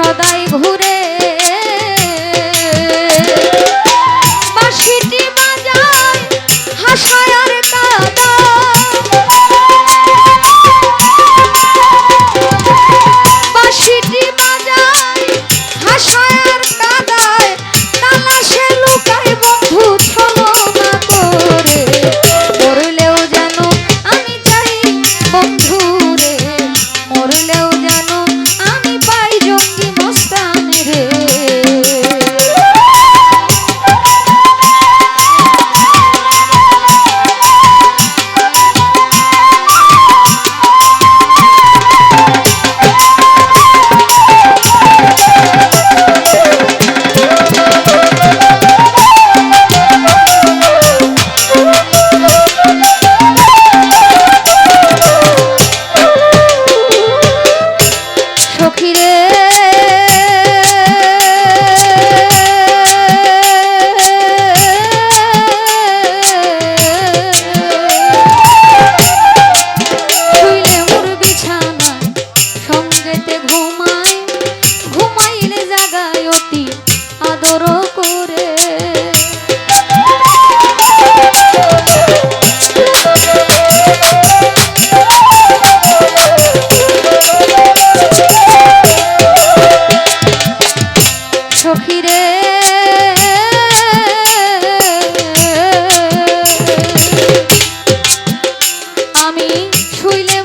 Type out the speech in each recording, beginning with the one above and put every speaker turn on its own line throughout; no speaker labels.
সদাই ঘুরে ছুইলে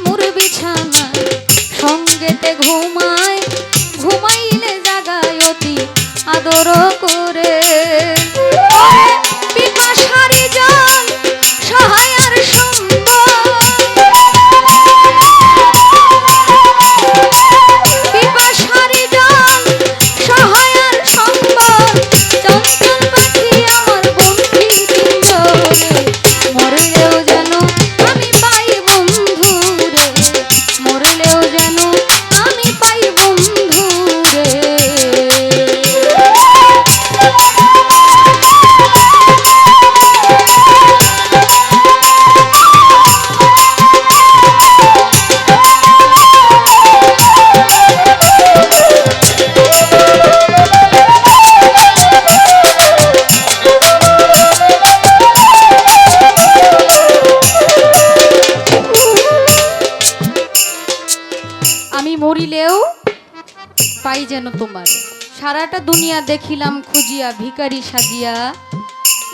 একটা দুনিয়া দেখিলাম খুঁজিয়া ভিকারি সাজিয়া।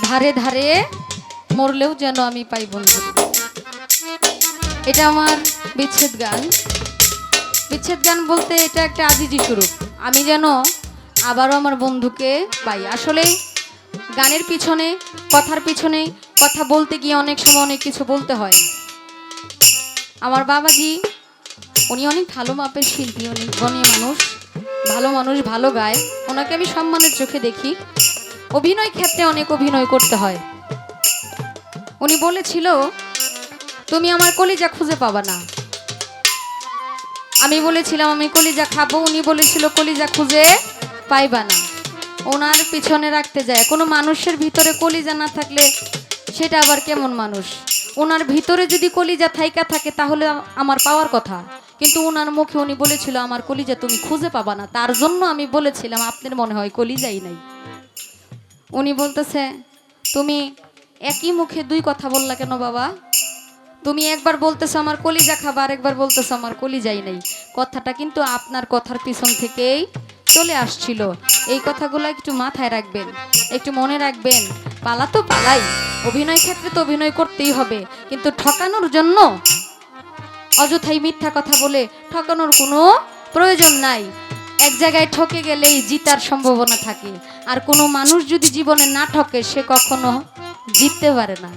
ধারে ধারে মরলেও যেন আমি পাই বন্ধু। এটা আমার বিচ্ছেদ গান। বিচ্ছেদ গান বলতে এটা একটা আজিজি স্বরূপ। আমি যেন আবারও আমার বন্ধুকে পাই। আসলে গানের পিছনে, কথার পিছনে কথা বলতে গিয়ে অনেক সময় অনেক কিছু বলতে হয়। আমার বাবাজি, উনি অনেক ভালো মাপের শিল্পী, অনেক গণীয় মানুষ। ভালো মানুষ, ভালো গায়, ওনাকে আমি সম্মানের চোখে দেখি। অভিনয় ক্ষেত্রে অনেক অভিনয় করতে হয়। উনি বলেছিল, তুমি আমার কলিজা খুঁজে পাবা না। আমি বলেছিলাম, আমি কলিজা খাব। উনি বলেছিল, কলিজা খুঁজে পাইবা না। ওনার পিছনে রাখতে যায়। কোনো মানুষের ভিতরে কলিজা না থাকলে সেটা আবার কেমন মানুষ? ওনার ভিতরে যদি কলিজা থাইকা থাকে, তাহলে আমার পাওয়ার কথা। কিন্তু ওনার মুখে উনি বলেছিল, আমার কলিজা তুমি খুঁজে পাবা না। তার জন্য আমি বলেছিলাম, আপনার মনে হয় কলিজাই নাই? উনি বলতেছে, তুমি একই মুখে দুই কথা বললা কেন বাবা? তুমি একবার বলতেছো আমার কলিজা খাবার একবার বলতেছো আমার কলিজাই নাই। কথাটা কিন্তু আপনার কথার পিছন থেকেই চলে আসছিল। এই কথাগুলো একটু মাথায় রাখবেন, একটু মনে রাখবেন। পালা তো পালাই, অভিনয় ক্ষেত্রে তো অভিনয় করতেই হবে, কিন্তু ঠকানোর জন্য অযথাই মিথ্যা কথা বলে ঠকানোর কোনো প্রয়োজন নাই। এক জায়গায় ঠকে গেলেই জিতার সম্ভাবনা থাকে। আর কোনো মানুষ যদি জীবনে না ঠকে, সে কখনো জিততে পারে না।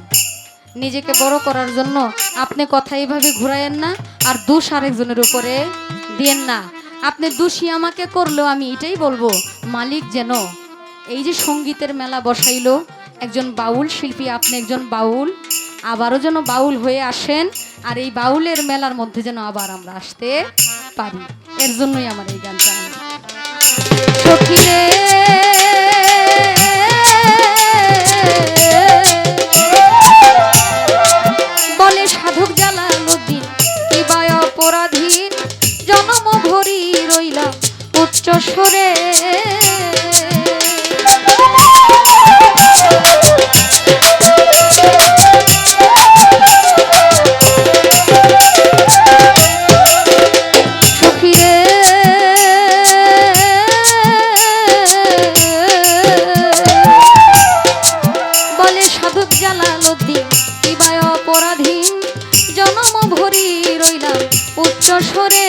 নিজেকে বড় করার জন্য আপনি কথা এইভাবে ঘুরাইয়েন না আর দোষ আরেকজনের উপরে দিয়েন না। আপনি দোষী আমাকে করলেও আমি এটাই বলব, মালিক যেন এই যে সঙ্গীতের মেলা বসাইলো, একজন বাউল শিল্পী, আপনি একজন বাউল আবারও যেন বাউল হয়ে আসেন আর এই বাউলের মেলার মধ্যে যেন আবার আমরা আসতে পারি। এর জন্যই আমার এই গানটা বলে সাধক জালালুদ্দিন কিবায় অপরাধীন জনম ভরি রইলাম উচ্চ স্বরে। ঝরে